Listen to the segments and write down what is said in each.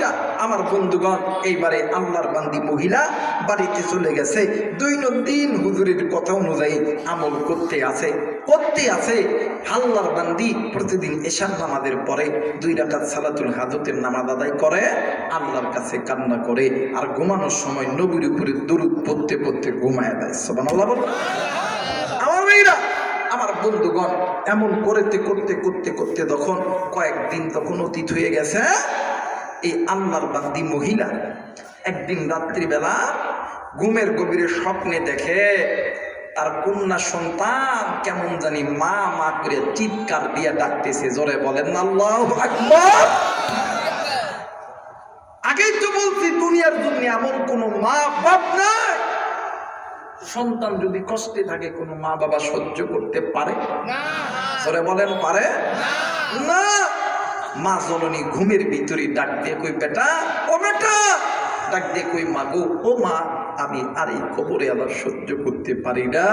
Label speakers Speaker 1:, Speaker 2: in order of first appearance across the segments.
Speaker 1: ভাইরা আমার বন্ধুগণ, এইবারে আল্লাহর বান্দি মহিলা বাড়িতে চলে গেছে। দৈনন্দিন হুজুরের কথা অনুযায়ী আমল করতে আছে করতে আছে। আল্লাহর বান্দি প্রতিদিন এশার নামাজের পরে দুই রাকাত সালাতুল হাজতের নামাজ আদায় করে, আল্লাহর কাছে কান্না করে আর ঘুমানোর সময় নবীর উপরে দরুদ পড়তে পড়তে ঘুমায় দেয়। সুবহানাল্লাহ বলো আমার মেয়েরা, আমার বন্ধুগণ, এমন করতে করতে করতে করতে তখন কয়েকদিন তখন অতীত হয়ে গেছে এই আল্লাহর বান্দি মহিলা একদিন রাত্রিবেলা ঘুমের গভীরে স্বপ্নে দেখে তার কন্যা সন্তান কেমন জানি মা মা করে চিৎকার দিয়ে ডাকতেছে জোরে বলেন আল্লাহ আকবর! আগেই তো বলছি দুনিয়ার জন্য এমন কোনো মা বাপ নাই। সন্তান যদি কষ্টে থাকে কোনো মা বাবা সহ্য করতে পারে? ধরে বলেন পারে? না। মা জননী ঘুমের ভিতরে ডাক দিয়ে কই বেটা ও বেটা! ডাক দিয়ে কই মা গো ও মা আমি আর এই কবরে আবার সহ্য করতে পারি না।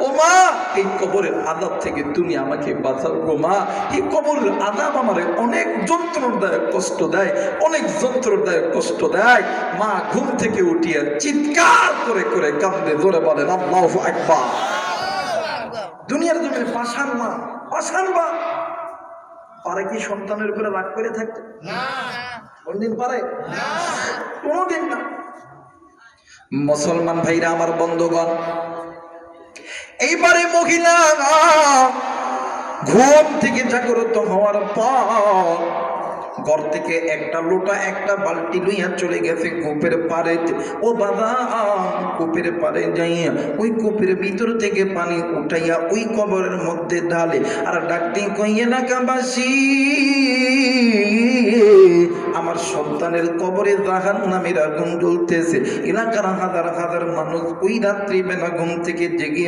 Speaker 1: ও মা এই কবরের আদাব থেকে তুমি আমাকে বাঁচাও গো মা। এই কবরের আদাব আমারে অনেক যন্ত্রণাদায়ক কষ্ট দেয় অনেক যন্ত্রণাদায়ক কষ্ট দেয়। মা ঘুম থেকে উঠিয়া চিৎকার করে করে কান্দে ধরে বলেন আল্লাহ একবার দুনিয়ার জমিনে পাশান মা পাশান মা। পারে কি সন্তানের উপরে রাগ করে থাকতে? কোনদিন পারে? কোনদিন না। মুসলমান ভাইরা আমার বন্ধুগণ এইবারে মহিলা ঘুম থেকে জাগ্রত হওয়ার পর ঘর থেকে একটা লোটা, একটা বালতি লইয়া চলে গেছে কূপের পারে ও বাবা কূপের পারে যাইয়া ওই কূপের ভিতর থেকে পানি উঠাইয়া ওই কবরের মধ্যে ঢালে। আর ডাকতে কই এলাকাবাসী আমার সন্তানের কবরে জাহান নামের আগুন জ্বলতেছে। এলাকার হাজার হাজার মানুষ ওই রাত্রি বেলা ঘুম থেকে জেগে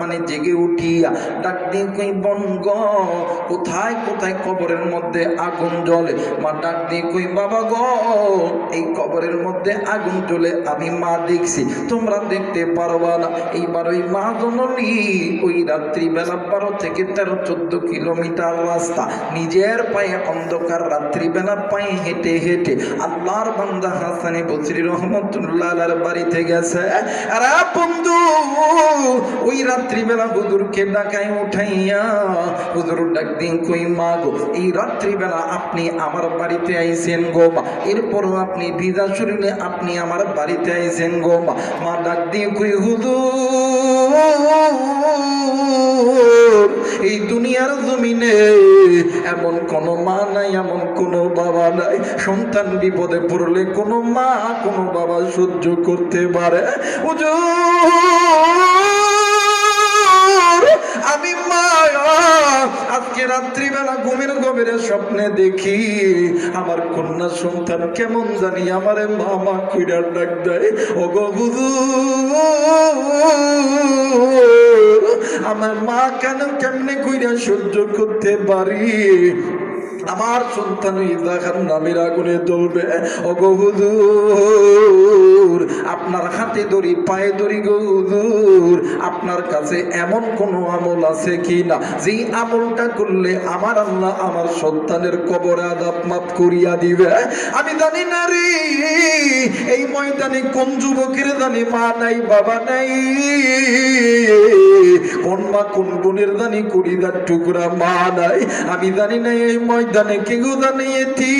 Speaker 1: মানে জেগে উঠিয়া ডাক দিয়ে কই বনগ, কোথায় কোথায় কবরের মধ্যে আগুন জ্বলে? মা ডাক দিয়ে কই, বাবা গো, এই কবরের মধ্যে আগুন জ্বলে আমি মা দেখছি, তোমরা দেখতে পারবা না। এইবার ওই মা জননী ওই রাত্রি বেলা বারো থেকে তেরো, চোদ্দ কিলোমিটার রাস্তা, নিজের পায়ে অন্ধকার রাত্রি বেলা পায়ে হেঁটে হেঁটে আল্লাহর বান্দা হাসানি বসরি রহমতুল্লাহ বাড়িতে গেছে। আর বন্ধু, ওই রাত্রিবেলা হুজুরকে ডাকাই উঠাইয়া হুজুর ডাক দিন কই, মা গো, এই রাত্রিবেলা আপনি আমার বাড়িতে আইছেন গো মা। এরপরও আপনি ভিজা শরীরে আপনি আমার বাড়িতে আইছেন গো মা। মা ডাক দিয়ে কই এই দুনিয়ার জমিনে এমন কোনো মা নাই, এমন কোনো বাবা নাই। সন্তান বিপদে পড়লে কোনো মা, কোনো বাবা সহ্য করতে পারে। আমি মা আজকে রাত্রিবেলা ঘুমের গভীরে স্বপ্নে দেখি আমার কন্যা সন্তান কেমন জানি আমার মামা কুইরার ডাক দেয় ও গো আমার মা কেন কেমনে কইরা সহ্য করতে পারি? আমার সন্তান ইজাখান নামের আগুনে ওগো হুজুর, আপনার হাতে দড়ি, পায়ে দড়ি গো হুজুর, আপনার কাছে এমন কোন আমল আছে কি না? যেই আমলটা করলে আমার আল্লাহ আমার সন্তানের কবরে আদাব মাফ করিয়া দিবে। আমি জানি না রে, এই ময়দানে কোন যুবকের জানি মা নাই, বাবা নাই। মা কোন জানি কুড়িদার টুকরা মা নাই আমি জানি না এই ময়দানে কেউ জানিয়েছি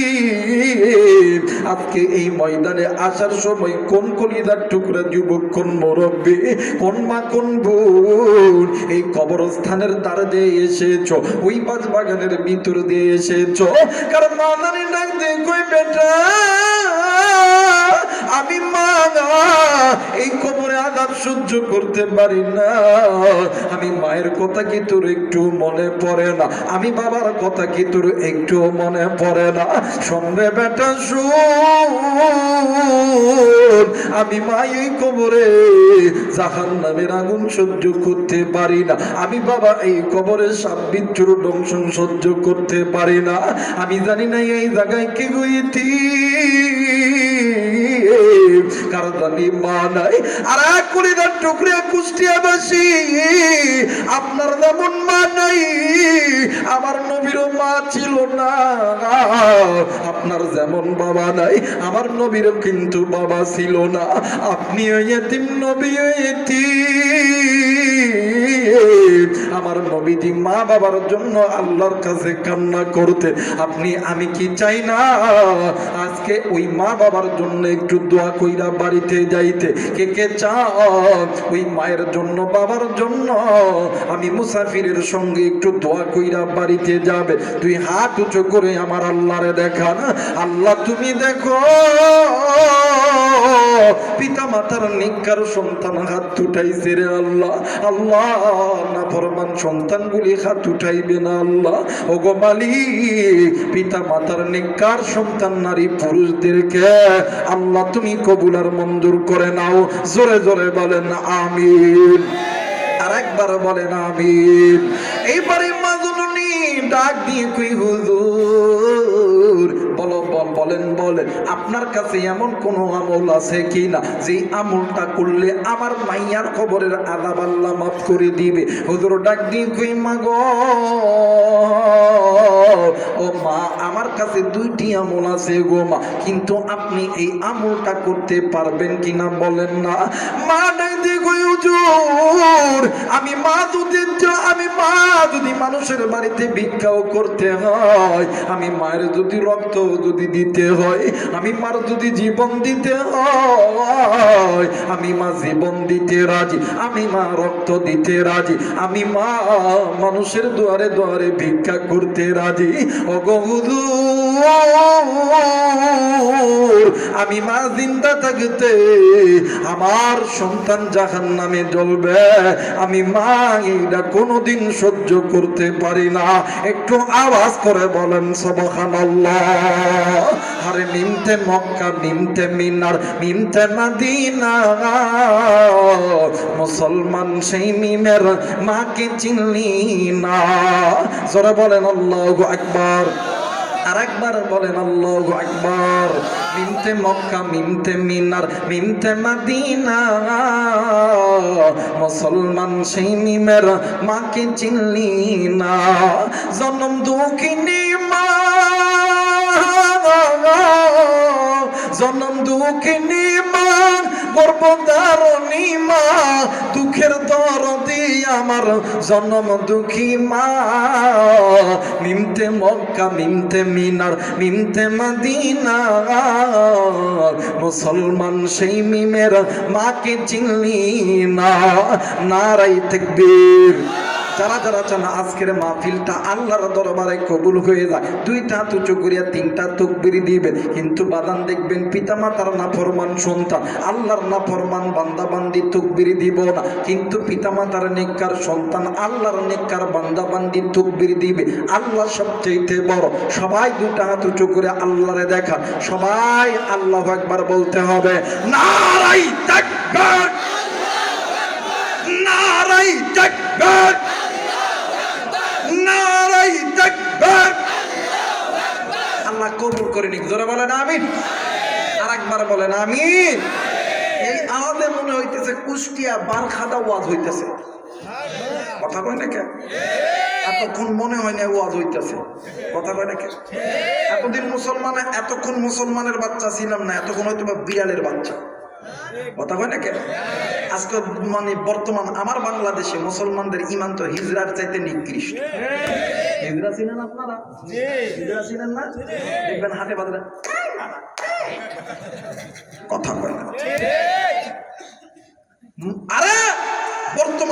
Speaker 1: আজকে এই ময়দানে আসার সময় কোন কলিদার টুকরা যুবক, কোন মুরব্বী, কোন মা, কোন বোন, এই কবরস্থানের দ্বার দিয়ে এসেছ, ওই বাজ বাগানের ভিতর দিয়ে এসেছ। কারণ মা জানি ডাক দেখো বেটা। আমি মা এই কবরে আঘাত সহ্য করতে পারি না। আমি মায়ের কথা কি তোর একটু মনে পড়ে না? আমি বাবার কথা কি তোর একটু মনে পড়ে না? সন্ধ্যে বেটা, শুন। আমি মা এই কবরে জাহান নামের আগুন সহ্য করতে পারি না। আমি বাবা এই কবরে সাব্বিচ্ছুর দংশন সহ্য করতে পারি না। আমি জানি না এই জায়গায় কি গইতি আপনার যেমন মা নাই আমার নবীরও মা ছিল না। আপনার যেমন বাবা নাই, আমার নবীরও কিন্তু বাবা ছিল না। আপনি এতিম নবী আমার নবীজি মা বাবার জন্য আল্লাহর কাছে কান্না করতে, আপনি আমি কি চাই না? আজকে ওই মা বাবার জন্য একটু দোয়া কইরা বাড়িতে যাইতে। কে কে চাও ওই মায়ের জন্য, বাবার জন্য? আমি মুসাফিরের সঙ্গে একটু দোয়া কইরা বাড়িতে যাবে। তুই হাত উঁচু করে আমার আল্লাহরে দেখান আল্লাহ তুমি দেখো পিতা মাতার নিকার সন্তান হাত উঠাইছে রে আল্লাহ। আল্লাহ না ফরমান সন্তানগুলি হাত উঠাইবে না আল্লাহ। ও গো মালিক, পিতা মাতার নিকার সন্তান, নারী পুরুষদেরকে আল্লাহ তুমি কবুলার মঞ্জুর করে নাও। জোরে জোরে বলেন আমিন। আর একবার বলেন আমিন। এইবারে মাজননী ডাক দিয়ে কই হুজুর? বলেন বলেন, আপনার কাছে এমন কোন আমল আছে কি না যে আমলটা করলে আমার মাইয়ার খবরের আদাব আল্লাহ মাফ করে দিবে। হুজুর ডাক দিয়ে কই মাগ ও মা, আমার কাছে দুইটি আমল আছে গো মা, কিন্তু আপনি এই আমলটা করতে পারবেন কিনা বলেন না? মা আমি মা যদি আমি মা যদি মানুষের বাড়িতে ভিক্ষাও করতে হয়, আমি মায়ের যদি রক্ত যদি দিতে হয়, আমি মার যদি জীবন দিতে হয়, আমি মা জীবন দিতে রাজি, আমি মা রক্ত দিতে রাজি, আমি মা মানুষের দুয়ারে দুয়ারে ভিক্ষা করতে রাজি। অগহুদুর আমি মা জিন্দা থাকতে আমার সন্তান জাহান নামে জ্বলবে। আমি মা এটা কোনোদিন সহ্য করতে পারি না। একটু আওয়াজ করে বলেন সবখান আরে মিমতে মক্কা, মিমতে মিনার, মিমতে মাদিনা। মুসলমান সেই মিমের মাকে চিনলি না। জোরে বলেন, আল্লাহ আকবার। আর একবার বলেন, আল্লাহ আকবর। মিমতে মক্কা মিমতে মিনার মিমতে মাদিনা। মুসলমান সেই মিমের মাকে চিনলি না। জন্ম দুঃখিনী মা। জন্ম দুঃখিনী মা গর্ভধারণী মা, দুঃখের দরদি আমার জন্ম দুঃখী মা। মিমতে মক্কা মিমতে মিনার মিমতে মাদিনা। মুসলমান সেই মিমের মাকে চিনলি না নারাই তেকবীর যারা যারা চান আজকের মাহফিলটা আল্লাহর দরবারে কবুল হয়ে যায়, দুইটা হাত উঁচু করিয়া তিনটা তকবির দিবেন। কিন্তু বাদান দেখবেন পিতা মাতার নাফরমান সন্তান। আল্লাহর নাফরমান বান্দা বান্দি তকবির দিব না। কিন্তু পিতা মাতার নেককার সন্তান আল্লাহর নেককার বান্দা বান্দি তকবির দিবে। আল্লাহ সবচেয়ে বড়। সবাই দুটা হাত উঁচু করে আল্লাহরে দেখা সবাই আল্লাহ একবার বলতে হবে, নারাই তাকবীর! নারাই তাকবীর নারাই তাকবীর আল্লাহ কবুল করে নিক জোরে বলেন, আমিন। আর একবার বলেন, আমিন। এই আওয়াজে মনে হইতেছে কুষ্টিয়া বারখাদা ওয়াজ হইতেছে। কথা কয় না কেন? এতক্ষণ মনে হয় না ওয়াজ হইতেছে। কথা কয় না কেন? এতদিন মুসলমান, এতক্ষণ মুসলমানের বাচ্চা ছিলাম না, এতক্ষণ হয়তো বা বিড়ালের বাচ্চা। কথা কয় না কেন? আজকে মানে বর্তমান আমার বাংলাদেশে মুসলমানদের ইমান তো হিজরার চাইতে নিকৃষ্ট। হিজরা চিনেন আপনারা? হিজরা চিনেন না? দেখবেন হাটে বাজারে কথা বলেন আরে!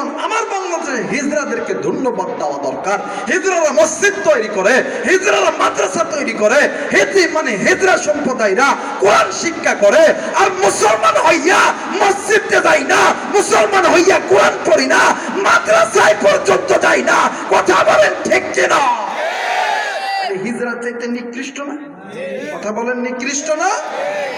Speaker 1: বর্তমান আমার বাংলাদেশে হিজরাদেরকে ধন্যবাদ দেওয়া দরকার। হিজরারা মসজিদ তৈরি করে হিজরারা মাদ্রাসা তৈরি করে হেতি মানে হিজরা সম্প্রদায়রা কোরআন শিক্ষা করে আর মুসলমান হইয়া মসজিদে যাই না মুসলমান হইয়া কোরআন পড়ি না মাদ্রাসায় পর্যন্ত যাই না। কথা বলেন ঠিক কিনা? হিজরা চাইতে নিকৃষ্ট না? কথা বলেন নিকৃষ্ট না?